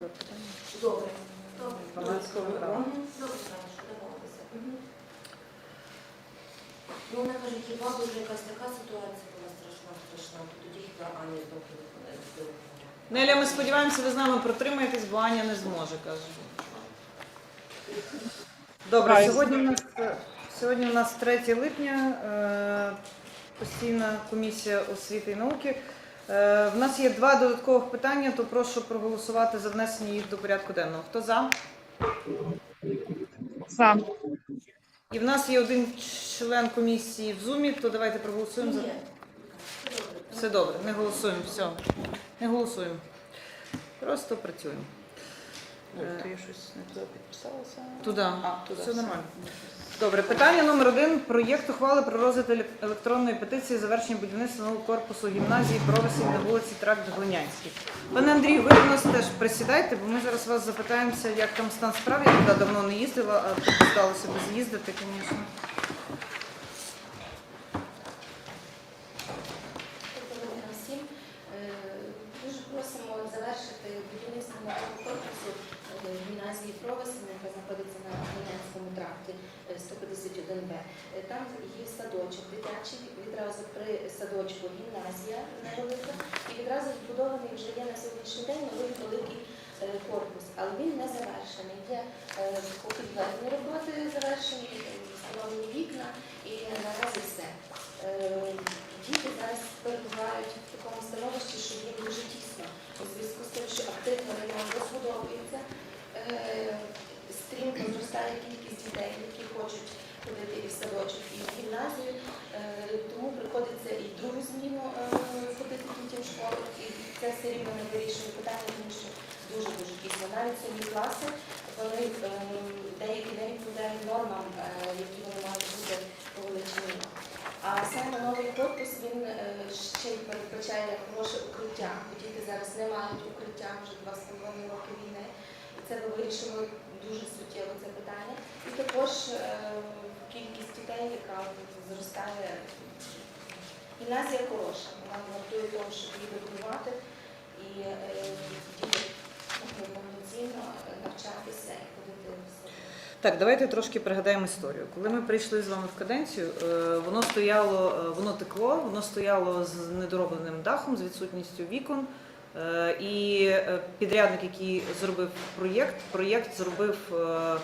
Добре. Добре. Ну, вона каже, хіба вже якась така ситуація була страшна, страшна, то тоді хіба Аня знов телефонує. Неля, ми сподіваємося, ви з нами протримаєтесь, бо Аня не зможе, каже. Добре, сьогодні у нас, сьогодні у нас 3 липня, е, постійна комісія освіти і науки. Е, В нас є два додаткових питання, то прошу проголосувати за внесення їх до порядку денного. Хто за? За. І в нас є один член комісії в зумі, то давайте проголосуємо за. Все добре. Не голосуємо, все. Не голосуємо. Просто працюємо. Е, Ти щось не туди підписалася? Туди. А, туди. Все нормально. Добре, питання номер один. Проєкт ухвали про розгляд електронної петиції завершення будівництва нового корпусу гімназії Провесень на вулиці Тракт Глинянський. Пане Андрію, ви у нас теж присідайте, бо ми зараз вас запитаємося, як там стан справ. Я туди давно не їздила, а сталося без їздити, звісно. Дуже просимо завершити будівництво нового корпусу е, гімназії Провесення, яка знаходиться на Гімнянському тракті 151Б. Е, Там є садочок дитячий, відразу при садочку гімназія невелика, і відразу збудований вже є на сьогоднішній день новий великий е, корпус, але він не завершений. Є е, роботи завершені, встановлені вікна і наразі все. Діти зараз перебувають в такому становищі, що їм дуже тісно у зв'язку з тим, що активно район розбудовується. Стрімко зростає кількість дітей, які хочуть ходити і в садочок, і в гімназію. Е, Тому приходиться і другу зміну е, ходити дітям в школу. І це все рівно не вирішує питання, тому що дуже дуже тісно. Навіть самі класи вони е, деякі не відповідають нормам, які вони мають бути по величині. А саме новий корпус він ще й передбачає хороше укриття. Діти зараз не мають укриття вже два з половиною роки війни. Це би вирішило дуже суттєво це питання. І також е, кількість дітей, яка зростає. Гімназія хороша, вона вартує того, щоб її добудувати і е, могли повноцінно навчатися і ходити в садок. Так, давайте трошки пригадаємо історію. Коли ми прийшли з вами в каденцію, е, воно стояло, воно текло, воно стояло з недоробленим дахом, з відсутністю вікон. Е, І е, підрядник, який зробив проєкт, проєкт зробив е,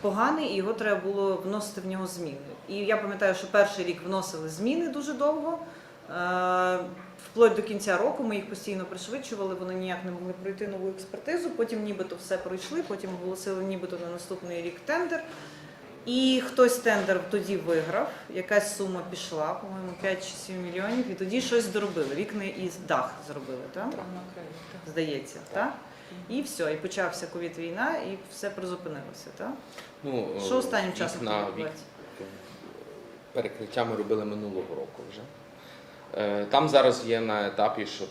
поганий, і його треба було вносити в нього зміни. І я пам'ятаю, що перший рік вносили зміни дуже довго. Вплоть до кінця року ми їх постійно пришвидшували, вони ніяк не могли пройти нову експертизу. Потім нібито все пройшли, потім оголосили нібито на наступний рік тендер. І хтось тендер тоді виграв, якась сума пішла, по-моєму, 5 чи 7 мільйонів, і тоді щось доробили. Вікна і дах зробили, так. Здається, так? І все, і почався ковід війна, і все призупинилося, так? Ну, Що останнім часом вікна, вік- перекриття ми робили минулого року вже. Е, Там зараз є на етапі, що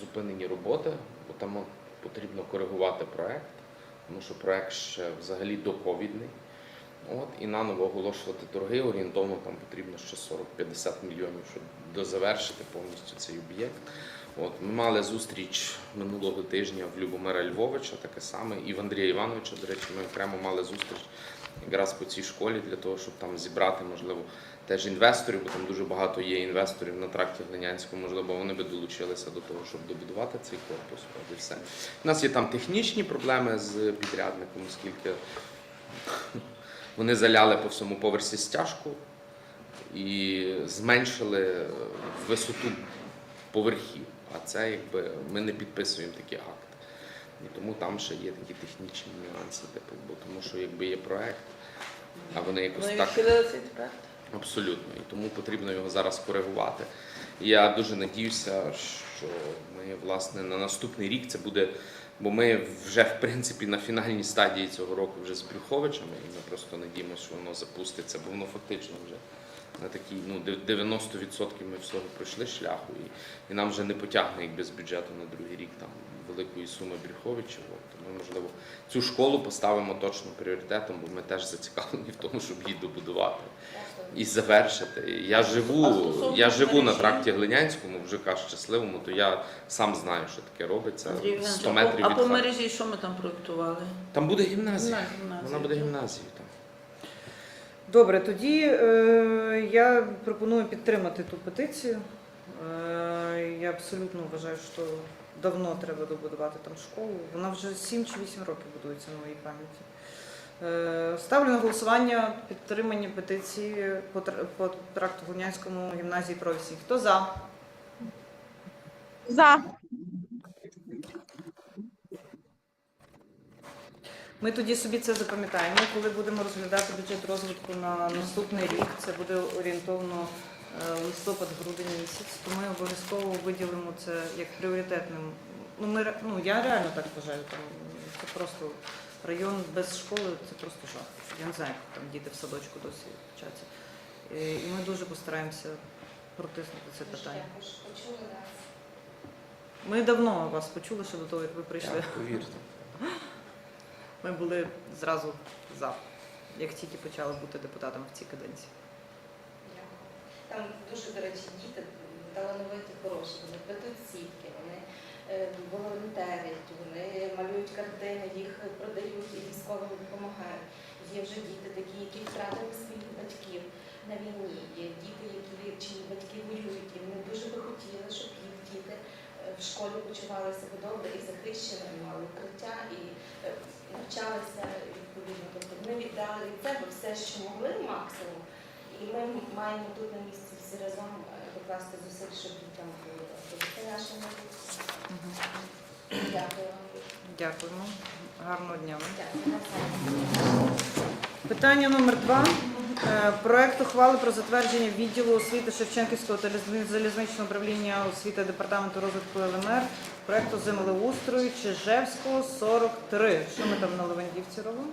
зупинені роботи, бо там потрібно коригувати проект, тому що проект ще взагалі доковідний. От, і наново оголошувати торги орієнтовно там потрібно ще 40-50 мільйонів, щоб дозавершити повністю цей об'єкт. От, ми мали зустріч минулого тижня в Любомира Львовича, таке саме, і в Андрія Івановича, до речі, ми окремо мали зустріч якраз по цій школі для того, щоб там зібрати, можливо, теж інвесторів, бо там дуже багато є інвесторів на тракті Глинянському, можливо, вони би долучилися до того, щоб добудувати цей корпус. От і все. У нас є там технічні проблеми з підрядником, оскільки вони заляли по всьому поверсі стяжку і зменшили висоту поверхів. А це якби ми не підписуємо такі акти. І тому там ще є такі технічні нюанси, типу, бо тому що якби є проект, а вони якось Вони так цей проект? абсолютно. І тому потрібно його зараз коригувати. Я дуже надіюся, що ми власне на наступний рік це буде. Бо ми вже в принципі на фінальній стадії цього року вже з Брюховичами, і ми просто надіємося, що воно запуститься, бо воно фактично вже на такій, ну, дев- 90% ми всього пройшли шляху, і, і нам вже не потягне як без бюджету на другий рік там великої суми Брюховичів. Тому, можливо, цю школу поставимо точно пріоритетом, бо ми теж зацікавлені в тому, щоб її добудувати. І завершити. Я живу, я живу на тракті Глинянському, в ЖК Щасливому, то я сам знаю, що таке робиться. Андрій 100 метрів а по хати. мережі що ми там проєктували? Там буде гімназія. Вона буде гімназією. Там. Добре, тоді е, я пропоную підтримати ту петицію. Е, я абсолютно вважаю, що давно треба добудувати там школу. Вона вже 7 чи 8 років будується на моїй пам'яті. Е, ставлю на голосування підтримання петиції по, тр- по тракту Глунянському гімназії професій. Хто за? За. Ми тоді собі це запам'ятаємо. Коли будемо розглядати бюджет розвитку на наступний рік, це буде орієнтовно листопад-грудень місяць, то ми обов'язково виділимо це як пріоритетним. Ну, ми, ну, я реально так вважаю. Там, це просто район без школи це просто жах. Я не знаю, як там діти в садочку досі вчаться. Е, І ми дуже постараємося протиснути це питання. Ми давно вас почули ще до того, як ви прийшли. Так, повірте. Ми були зразу за, як тільки почали бути депутатами в цій каденції. Там дуже, до речі, діти талановиті, хороші, вони плетуть сітки, вони е, волонтерять, вони малюють картини, їх продають і військовим допомагають. Є вже діти такі, які втратили своїх батьків на війні. Є діти, які чиї батьки воюють, і вони дуже би хотіли, щоб їх діти е, в школі почувалися би добре і захищені, мали укриття і е, навчалися відповідно. Тобто вони віддали від себе все, що могли максимум. І ми маємо тут на місці всі разом е, докласти зусиль, щоб дітям це наша. Дякую вам. Дякуємо. Гарного дня вам. Дякую. Питання номер два. Е, Проект ухвали про затвердження відділу освіти Шевченківського та залізничного управління освіти Департаменту розвитку ЛНР, проекту землеустрою Чижевського 43. Що ми там на Левандівці робимо?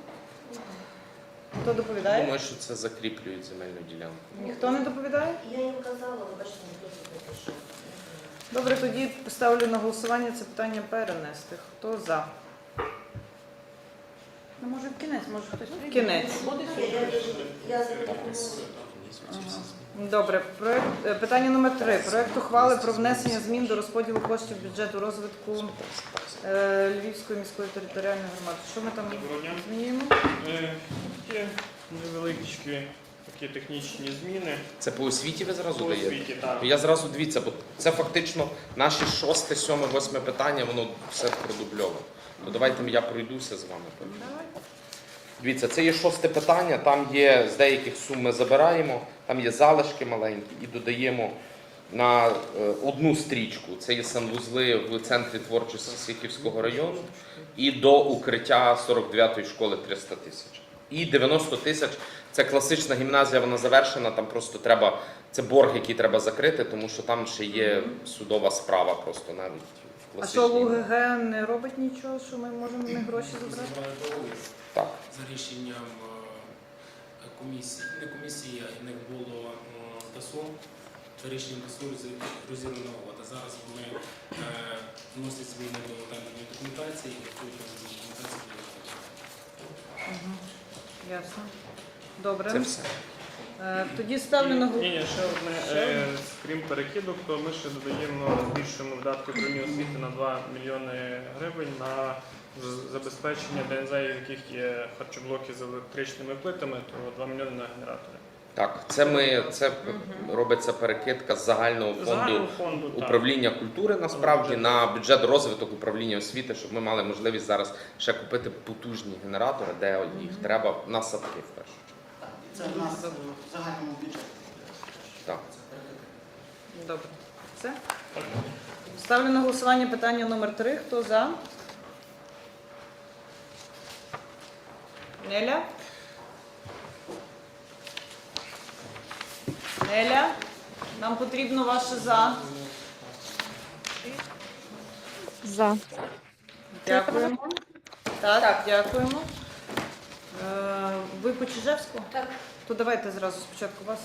Хто доповідає? Думаю, що це закріплюють земельну ділянку. Ніхто не доповідає? Я їм казала, ви бачите, ніхто не пішов. Добре, тоді поставлю на голосування це питання перенести. Хто за? Ну, може, в кінець, може хтось прийде. кінець. Я, я, я запропоную. Добре, проект е, питання номер три. Проект ухвали про внесення змін до розподілу коштів бюджету розвитку е, Львівської міської територіальної громади. Що ми там Доброго дня. змінюємо? Е, Є невеличкі такі технічні зміни Це по освіті ви зразу по даєте? освіті. Так. Я зразу дивіться, бо це фактично наші шосте, сьоме, восьме питання, воно все продубльоване. Ну давайте я пройдуся з вами. Давай. Дивіться, це є шосте питання. Там є з деяких сум ми забираємо, там є залишки маленькі і додаємо на е, одну стрічку. Це є санвузли в центрі творчості Сихівського району і до укриття 49-ї школи 300 тисяч. І 90 тисяч це класична гімназія, вона завершена. Там просто треба це борг, який треба закрити, тому що там ще є судова справа, просто навіть А що. УГГ не робить нічого, що ми можемо не гроші забрати? Так. за рішенням е, комісії, не комісії, а не було е, за рішенням роз- розірвана угода. Зараз вони е, вносять зміни до документації і готують до документації. Угу. Ясно. Добре. Це все. Е, Тоді ставлю на Ні, ні, ще одне, е, крім перекидок, то ми ще додаємо, збільшуємо видатки управління освіти на 2 мільйони гривень на забезпечення ДНЗ, в яких є харчоблоки з електричними плитами, то 2 мільйони на генератори. Так, це ми це робиться перекидка з загального фонду Загального фонду так. управління культури насправді на бюджет розвиток управління освіти, щоб ми мали можливість зараз ще купити потужні генератори, де їх треба на садки в першу чергу. Це в нас в загальному бюджеті. Так. Добре. Все? Ставлю на голосування питання номер три. Хто за? Неля? Неля? Нам потрібно ваше за. За. Дякуємо. Так, дякуємо. Е, Ви по Чижевську? Так. То давайте зразу спочатку вас.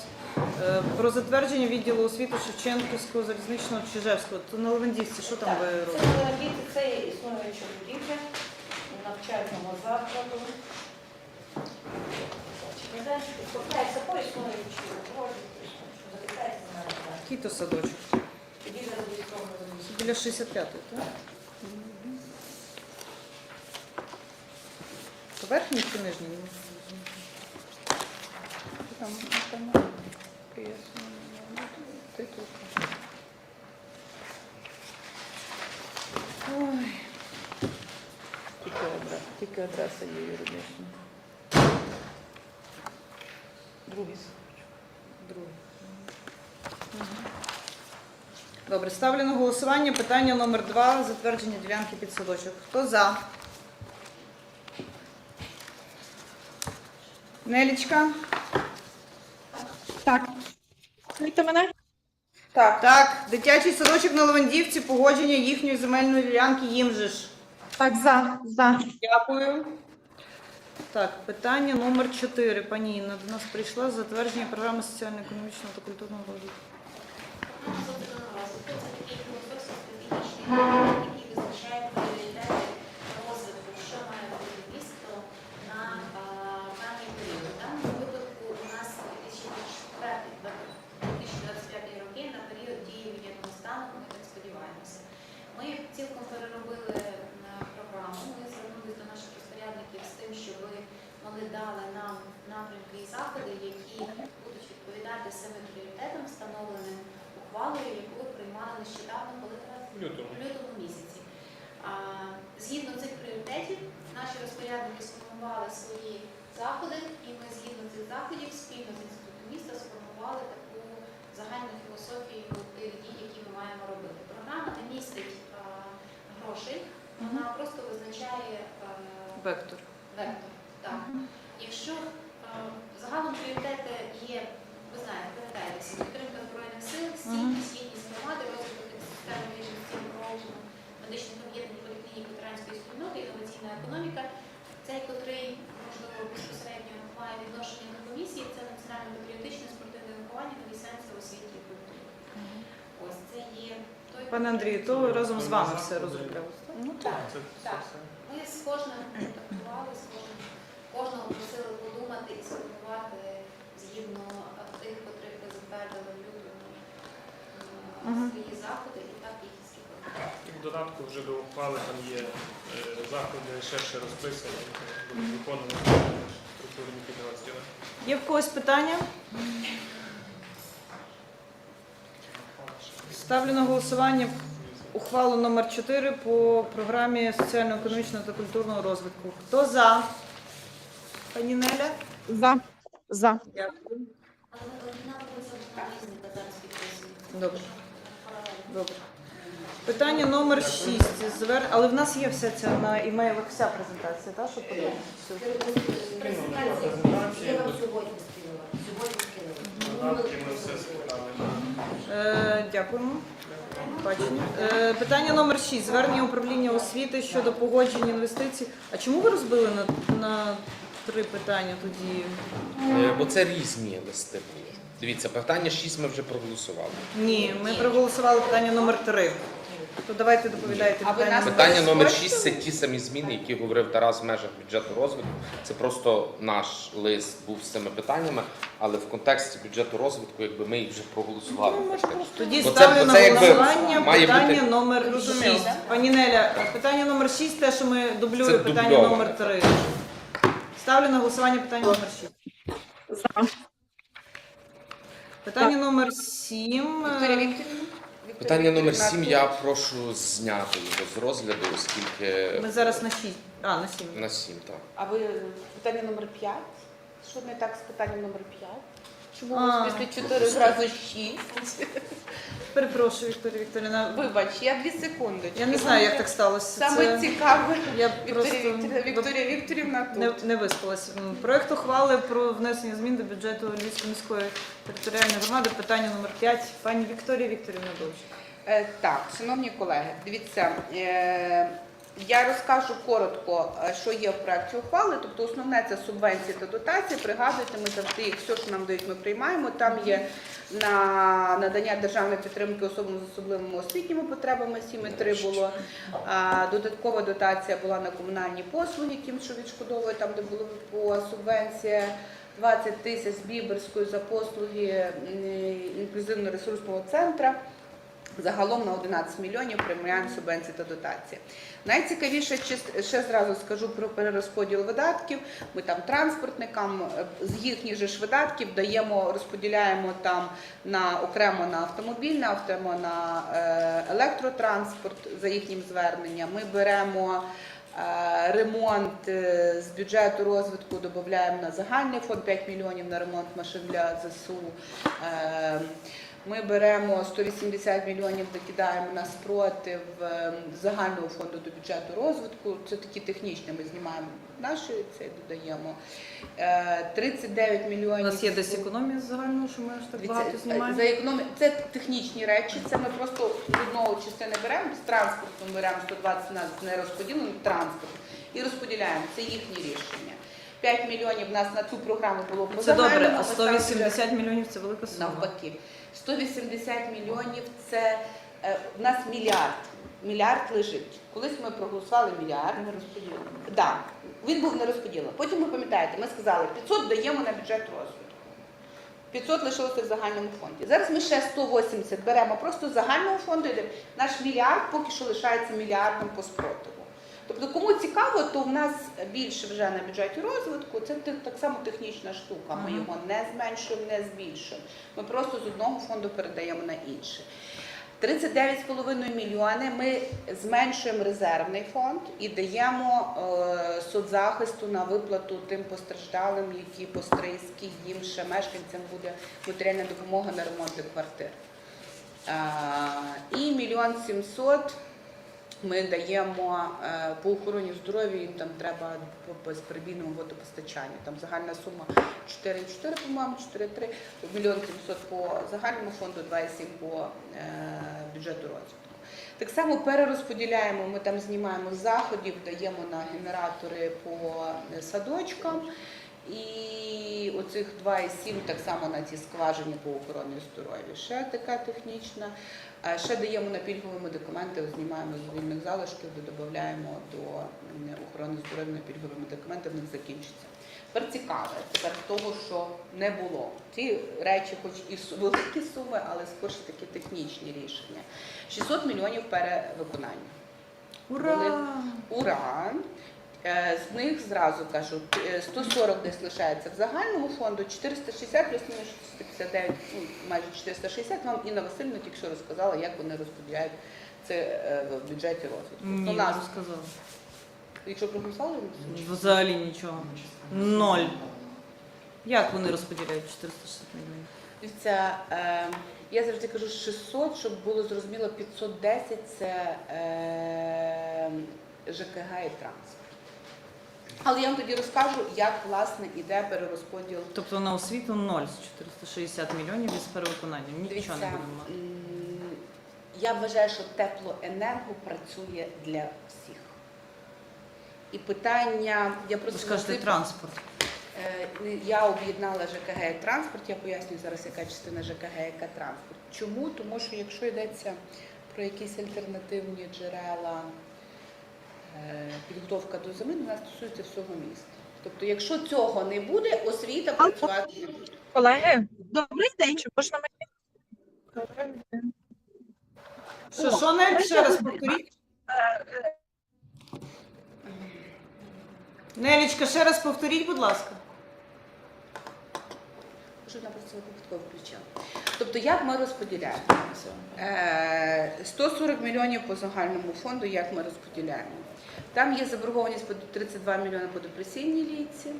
Е, Про затвердження відділу освіти Шевченківського залізничного Чижевського. То на Левандівці, що там ви це робите? Це є існуюча будівля навчального закладу. Не знаю, що це по існуючій Який то садочок? Біля 65-ї, так? То чи нижній? Там, пояснення. Титул. Ой. Тільки адреса, тільки адреса є юридична. Другий. Другий. Добре, ставлю на голосування питання номер два затвердження ділянки під садочок. Хто за? Нелічка? Так. Чуєте мене? Так. Так, дитячий садочок на Левандівці, погодження їхньої земельної ділянки їм же ж. Так, за, за. Дякую. Так, питання номер 4. Пані Інна до нас прийшла затвердження програми соціально-економічного та культурного розвитку. Це такий філософський стратегічний документ, який визначає пріоритети розвитку, що має бути місто на а, певний період. В даному випадку у нас 2024-2025 роки на період дії воєнного стану, ми так сподіваємося. Ми цілком переробили е, програму. Ми звернулися до наших розпорядників з тим, щоб вони дали нам напрямки і заходи, які будуть відповідати саме пріоритетам, встановленим ухвалою, яку ви приймали нещодавно, коли В лютому. лютому місяці. А, Згідно цих пріоритетів, наші розпорядники сформували свої заходи, і ми згідно цих заходів спільно з інститутом міста сформували таку загальну філософію тих дій, які ми маємо робити. Програма не містить а, грошей, вона просто визначає а, Вектор. вектор. Так. Якщо е, загалом пріоритети є, ви знаєте, пам'ятаєтеся, підтримка збройних сил, стійкість, єдність громади, розвиток системи інвестиційного медичних об'єднань поліклінік ветеранської спільноти, інноваційна економіка. Цей, котрий, можливо, безпосередньо має відношення до комісії, це національно-патріотичне спортивне виховання на лісенці освіті і культурі. Ось це є той Пане Андрію, то разом з вами все розроблялося. Ну Так. Ми з кожним контактували, з кожним кожного просили подумати і сформувати згідно е, тих, котрих ви затвердили в лютому е, свої заходи і так їх і. І в додатку вже до ухвали там є е, заходи ще ще розписані, будуть виконувати структурні підрозділи. Є в когось питання? Ставлю на голосування ухвалу номер 4 по програмі соціально-економічного та культурного розвитку. Хто за? Пані Неля? За. За. Дякую. Добре. Добре. Питання номер 6. Звер... Але в нас є вся ця на імейлах вся презентація, так? Щоб подивитися? Презентація. Я вам сьогодні скинула. Сьогодні скинула. Ми все. Е, дякуємо. Бачення. Е, питання номер 6. Звернення управління освіти щодо погодження інвестицій. А чому ви розбили на, на три питання тоді? Е, Бо це різні листи були. Дивіться, питання 6 ми вже проголосували. Ні, ми проголосували питання номер 3. То давайте доповідайте А ви питання. нас номер Питання номер 6 це ті самі зміни, які говорив Тарас в межах бюджету розвитку. Це просто наш лист був з цими питаннями, але в контексті бюджету розвитку, якби ми їх вже проголосували. фактично. Тоді Бо це- ставлю бо на це якби голосування має питання бути- номер Зрозуміло, 6. Пані Неля, питання номер 6, те, що ми дублює Це питання дубльоване. номер 3. Ставлю на голосування питання номер 6. За. Питання номер 7. Вікторія Вікторівна? Вікторія Питання номер Вікторівна, 7 я прошу зняти його з розгляду, оскільки Ми зараз на 6. А, на 7. на 7, так. А ви питання номер 5? Що не так з питанням номер 5? Чому А. у вас після 4 зразу 6? Перепрошую, Вікторія Вікторівна. Вибач, я дві секунди. Я не знаю, як так сталося. Саме Це... цікаве. Я Вікторія просто Вікторівна, Вікторія Вікторівна тут. не, не виспалася. Проект ухвали про внесення змін до бюджету Львівської міської територіальної громади. Питання номер 5. Пані Вікторія Вікторівна Довжик. Е, Так, шановні колеги, дивіться, е, я розкажу коротко, е, що є в проєкті ухвали. Тобто основне це субвенції та дотації. Пригадуйте, ми завжди їх все, що нам дають, ми приймаємо. Там є на надання державної підтримки особам з особливими освітніми потребами 7,3 було. Додаткова дотація була на комунальні послуги, тим, що відшкодовує там, де було по субвенція. 20 тисяч з Біберської за послуги інклюзивно-ресурсного центру. Загалом на 11 мільйонів преміальні субвенції та дотації. Найцікавіше ще зразу скажу про перерозподіл видатків. Ми там транспортникам е, з їхніх же ж видатків даємо, розподіляємо там на окремо на автомобільне, окремо на е, електротранспорт за їхнім зверненням. Ми беремо е, ремонт з бюджету розвитку, додаємо на загальний фонд 5 мільйонів на ремонт машин для ЗСУ. Е, ми беремо 180 мільйонів, докидаємо на спротив е, загального фонду до бюджету розвитку. Це такі технічні, ми знімаємо наші, це додаємо. Е, 39 У нас є десь економія з загального, що ми аж так багато знімаємо. За економі... Це технічні речі, це ми просто з одного частини беремо, з транспорту беремо 120 на нерозподілений транспорт і розподіляємо. Це їхні рішення. 5 мільйонів в нас на цю програму було по Це добре, а ось там бюджет- 180 мільйонів це велика сума. навпаки. 180 мільйонів це е, в нас мільярд. Мільярд лежить. Колись ми проголосували мільярд. Не розподілений. Да, він був не розподілений. Потім ви пам'ятаєте, ми сказали, 500 даємо на бюджет розвитку. 500 лишилося в загальному фонді. Зараз ми ще 180 беремо просто з загального фонду. Наш мільярд поки що лишається мільярдом по спротиву. Тобто, кому цікаво, то в нас більше вже на бюджеті розвитку. Це так само технічна штука. Ми його не зменшуємо, не збільшуємо. Ми просто з одного фонду передаємо на інший. 39,5 мільйони ми зменшуємо резервний фонд і даємо е, соцзахисту на виплату тим постраждалим, які по Стрийській, їм ще мешканцям буде матеріальна допомога на ремонти квартир. Е, і мільйон сімсот ми даємо е, по охороні здоров'я, їм там треба по безперебійному водопостачанню. Там загальна сума 4,4, по-моєму, 4,3, мільйон 700 по загальному фонду, 2,7 по е, бюджету розвитку. Так само перерозподіляємо, ми там знімаємо заходів, даємо на генератори по садочкам. І оцих 2,7 так само на ці скважині по охороні здоров'я. Ще така технічна. А Ще даємо на пільгові медикаменти, знімаємо з вільних залишків, додаємо до охорони здоров'я на пільгові медикаменти, в них закінчиться. Тепер цікаве, тепер того, що не було. Ці речі, хоч і великі суми, але скорше такі технічні рішення. 600 мільйонів перевиконання. Ура! Ура! Е, З них зразу кажу, е, 140 десь лишається в загальному фонду, 460 плюс мінус 459, ну, майже 460. Вам Інна Васильівна тільки що розказала, як вони розподіляють це е, в бюджеті розвитку. Ні, У нас, не сказала. якщо проголосували, Взагалі нічого. Ноль. Як вони розподіляють 460 мільйонів? Дивіться, е, я завжди кажу 600, щоб було зрозуміло, 510 це е, ЖКГ і транспорт. Але я вам тоді розкажу, як власне іде перерозподіл Тобто на освіту ноль з 460 мільйонів із перевиконанням. Нічого не будемо мати. я вважаю, що теплоенерго працює для всіх. І питання, я просто ж кажете завжди- транспорт. Е, Я об'єднала ЖКГ і транспорт. Я поясню зараз, яка частина ЖКГ, яка транспорт. Чому? Тому що якщо йдеться про якісь альтернативні джерела підготовка до зими, вона стосується всього міста. Тобто, якщо цього не буде, освіта працювати не буде. Колеги, добрий день, чи можна мені? Добрий день. Що, що Нель, ще раз повторіть? Нелічка, ще раз повторіть, будь ласка. Що вона просто випадково включила. Тобто, як ми розподіляємо? Е, 140 мільйонів по загальному фонду, як ми розподіляємо. Там є заборгованість по 32 мільйони по депресійній ліці.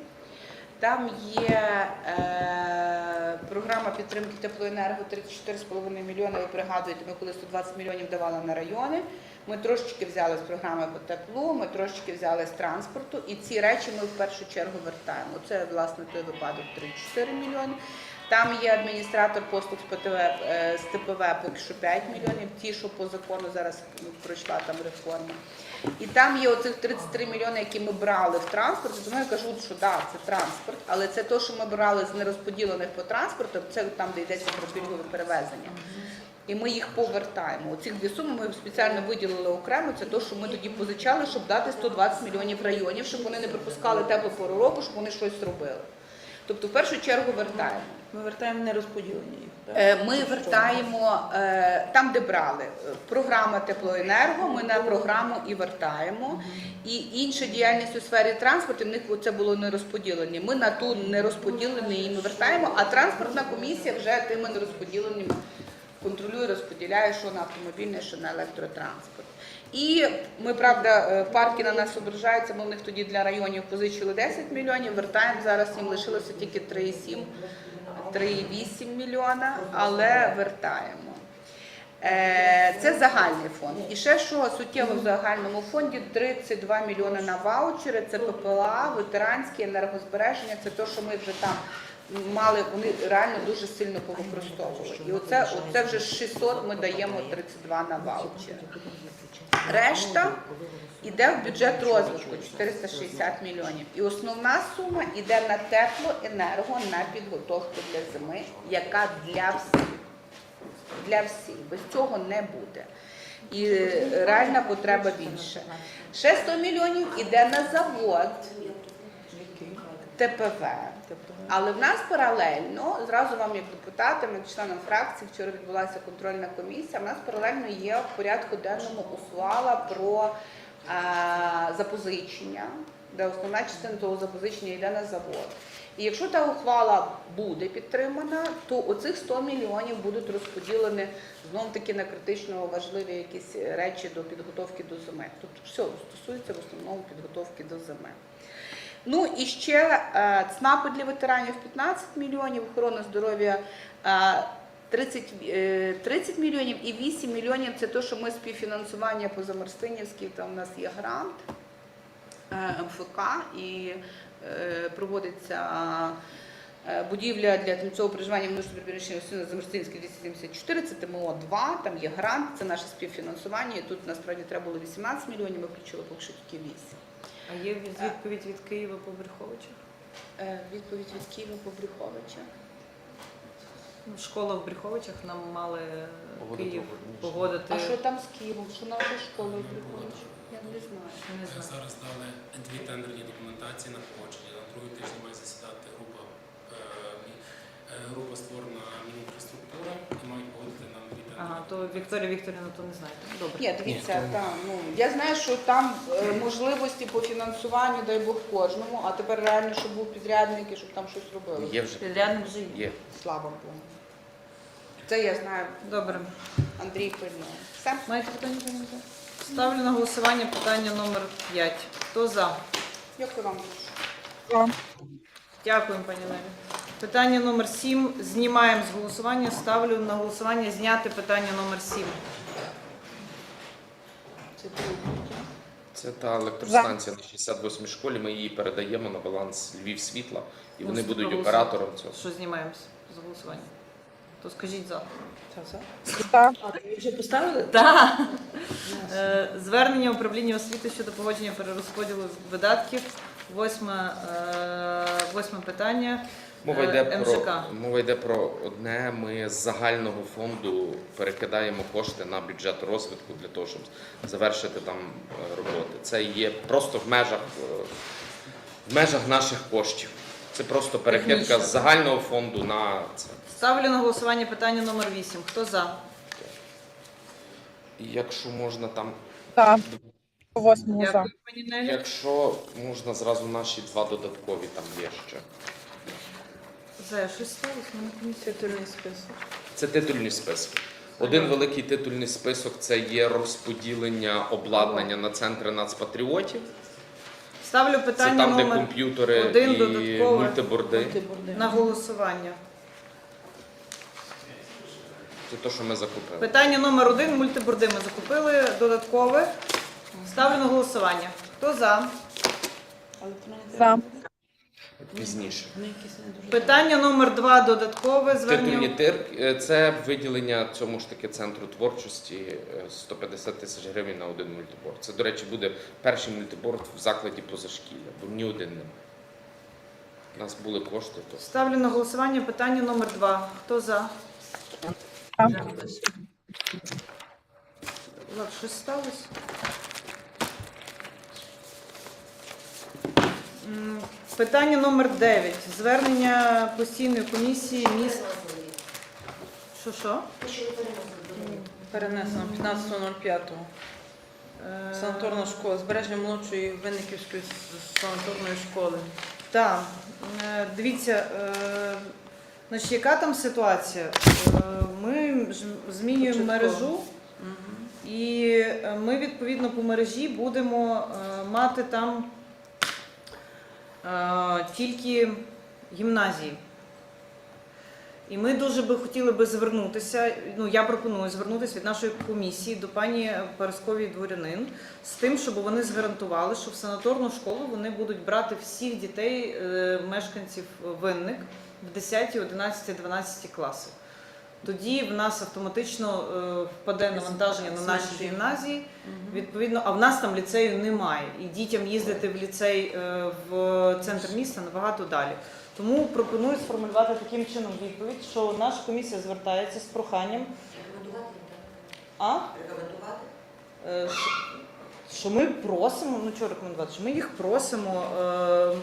Там є е, програма підтримки теплоенерго 34,5 мільйони. Ви пригадуєте, ми коли 120 мільйонів давали на райони. Ми трошечки взяли з програми по теплу, ми трошечки взяли з транспорту, і ці речі ми в першу чергу вертаємо. Це власне той випадок 34 мільйони. Там є адміністратор послуг з ПТВ, е, з ТПВ поки що 5 мільйонів, ті, що по закону зараз ну, пройшла там реформа. І там є оцих 33 мільйони, які ми брали в транспорт. Тому я кажу, що да, це транспорт, але це те, що ми брали з нерозподілених по транспорту, це там, де йдеться про пільгове перевезення. І ми їх повертаємо. Оці дві суми ми спеціально виділили окремо. Це те, що ми тоді позичали, щоб дати 120 мільйонів районів, щоб вони не пропускали теплу пору року, щоб вони щось робили. Тобто, в першу чергу вертаємо. Ми вертаємо нерозподілені Ми вертаємо е, там, де брали. Е, Програма теплоенерго, ми на програму і вертаємо. І інша діяльність у сфері транспорту, в них це було не розподілені. Ми на ту нерозподілені і ми вертаємо, а транспортна комісія вже тими нерозподіленими контролює, розподіляє, що на автомобільний, що на електротранспорт. І ми, правда, е, парки на нас ображаються, ми в них тоді для районів позичили 10 мільйонів, вертаємо зараз їм лишилося тільки 3,7 3,8 мільйона, але вертаємо. Е, Це загальний фонд. І ще що суттєво в загальному фонді 32 мільйони на ваучери, це ППЛА, ветеранське енергозбереження, це те, що ми вже там мали, вони реально дуже сильно повикористовували. І оце, оце вже з 600 ми даємо 32 на ваучери. Решта йде в бюджет розвитку 460 мільйонів. І основна сума йде на теплоенерго на підготовку для зими, яка для всіх. Для всіх. Без цього не буде. І реальна потреба більше. Ще 100 мільйонів йде на завод ТПВ. Але в нас паралельно, зразу вам як депутатам, як членам фракції, вчора відбулася контрольна комісія, в нас паралельно є в порядку денному ухвала про запозичення, де основна частина того запозичення йде на завод. І якщо та ухвала буде підтримана, то оцих 100 мільйонів будуть розподілені знов таки на критично важливі якісь речі до підготовки до зими. Тобто все стосується в основному підготовки до зими. Ну і ще е, ЦНАПи для ветеранів 15 мільйонів, охорона здоров'я е, 30, е, 30 мільйонів і 8 мільйонів це те, що ми співфінансування по Замарстинівській, там у нас є грант е, МФК і е, проводиться е, будівля для тимчасового проживання осіб на Замарстинській 274, це ТМО 2, там є грант, це наше співфінансування, і тут насправді треба було 18 мільйонів, ми включили поки що тільки 8. А є відповідь від Києва по Брюховичах? Е, Відповідь від Києва по Брюховича. Ну, Школа в Бріховичах нам мали Погодити Київ погодити. А що там з Києвом? Що наша школа в Бріховичах. Я не знаю. Не знаю. Зараз дали дві тендерні документації на погодження. На другий тиждень має засідати група, е, мі- е, група створена Мінінфраструктура і мають погодити нам. Ага, то Вікторія Вікторівна то не знає. Добре. Ні, дивіться, там, ну, я знаю, що там е, можливості по фінансуванню, дай Бог кожному, а тепер реально, щоб був підрядник і щоб там щось робили. Є вже Підрядник вже є. є. Слава Богу. Це я знаю, Добре. Андрій пильнує. Все. Маєте питання? пані? Ставлю на голосування питання номер 5. Хто за? Дякую вам дуже. Дякуємо, пані Лелі. Питання номер 7 знімаємо з голосування. Ставлю на голосування зняти питання номер 7. Це та електростанція на 68 школі. Ми її передаємо на баланс Львів світла, і вони Ну, будуть оператором цього. Що знімаємо з- голосування? То скажіть за. Так. Вже поставили? Так. Е, Звернення управління освіти щодо погодження перерозподілу видатків. Восьме, е, восьме питання. Мова Е, йде про мова йде про одне. Ми з загального фонду перекидаємо кошти на бюджет розвитку для того, щоб завершити там е, роботи. Це є просто в межах е, в межах наших коштів. Це просто перекидка з загального фонду на це. Ставлю на голосування питання номер 8. Хто за? Якщо можна там, Так. По за. Дякую, пані Нелі. якщо можна зразу наші два додаткові там є ще. За щось сталося? Мене комісія титульний список. Це титульні списки. Один великий титульний список це є розподілення обладнання на центри нацпатріотів. Ставлю Це питання там, де номер комп'ютери один і додаткове. мультиборди. на голосування. Це те, що ми закупили. Питання номер один. Мультиборди ми закупили. Додаткове. Ставлю на голосування. Хто за? За. Пізніше. Питання номер два. Додаткове. Титульні Звернення. тир е, це виділення цьому ж таки центру творчості е, 150 тисяч гривень на один мультиборд. Це, до речі, буде перший мультиборд в закладі позашкілля, бо ні один немає. У нас були кошти, то Ставлю на голосування питання номер два. Хто за? Влад, щось сталося? М, Питання номер 9. Звернення постійної комісії міст. Що що? Перенесено 15.05. Е, Санаторна школа, збереження молодшої Винниківської санаторної школи. Так, е, дивіться, е, значить, яка там ситуація? Ми змінюємо мережу, і ми відповідно по мережі будемо мати там тільки гімназії. І ми дуже би хотіли би звернутися. Ну я пропоную звернутися від нашої комісії до пані Параскової дворянин з тим, щоб вони згарантували, що в санаторну школу вони будуть брати всіх дітей, е, мешканців винник в 10, 11, 12 класи. Тоді в нас автоматично е, впаде навантаження на наші гімназії. Відповідно, а в нас там ліцею немає. І дітям їздити в ліцей е, в центр міста набагато далі. Тому пропоную сформулювати таким чином відповідь, що наша комісія звертається з проханням. А? Рекомендувати? Е, що- ми просимо, ну що рекомендувати, що ми їх просимо е,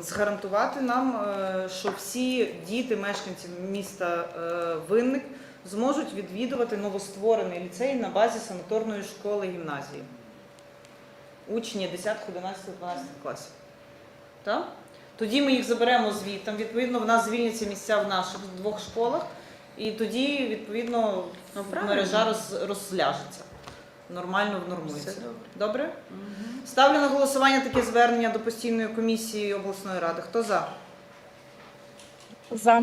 згарантувати нам, е, що всі діти, мешканці міста е, Винник зможуть відвідувати новостворений ліцей на базі санаторної школи гімназії. Учні 10, 11, 12 класів. Так? Тоді ми їх заберемо звідти. Відповідно, в нас звільняться місця в наших двох школах, і тоді, відповідно, Ну, мережа роз, розляжеться. Нормально внормується. Все добре. Добре? Ставлю на голосування таке звернення до постійної комісії обласної ради. Хто за? За.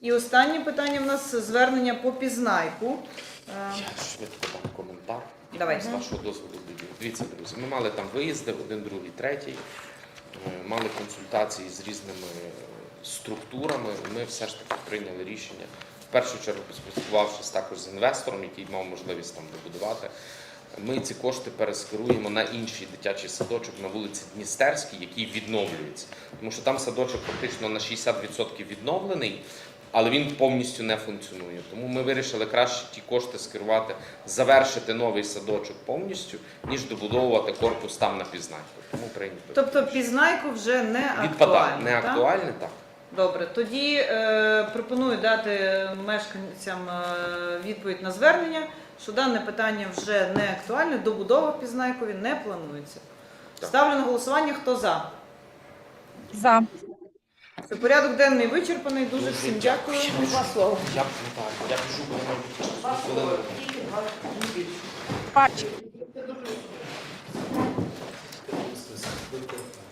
І останнє питання в нас звернення по пізнайку. Е, Я швидко дам коментар. Давай. З вашого дозволу. Дивіться, друзі, ми мали там виїзди, один, другий, третій. Е, Мали консультації з різними е, структурами. Ми все ж таки прийняли рішення. Першу чергу поспілкувавшись також з інвестором, який мав можливість там добудувати. Ми ці кошти перескеруємо на інший дитячий садочок на вулиці Дністерській, який відновлюється. Тому що там садочок фактично на 60% відновлений, але він повністю не функціонує. Тому ми вирішили краще ті кошти скерувати, завершити новий садочок повністю, ніж добудовувати корпус там на пізнайку. Тому прийнято. Тобто пізнайку вже не відпадає. актуально. Не так? актуальне, так. Добре, тоді е, пропоную дати мешканцям е, відповідь на звернення, що дане питання вже не актуальне, добудова в Пізнайкові не планується. Так. Ставлю на голосування, хто за. За. Це порядок денний вичерпаний. Дуже всім дякую. дякую. Два слова. Я, пишу, бо Два слова, тільки два.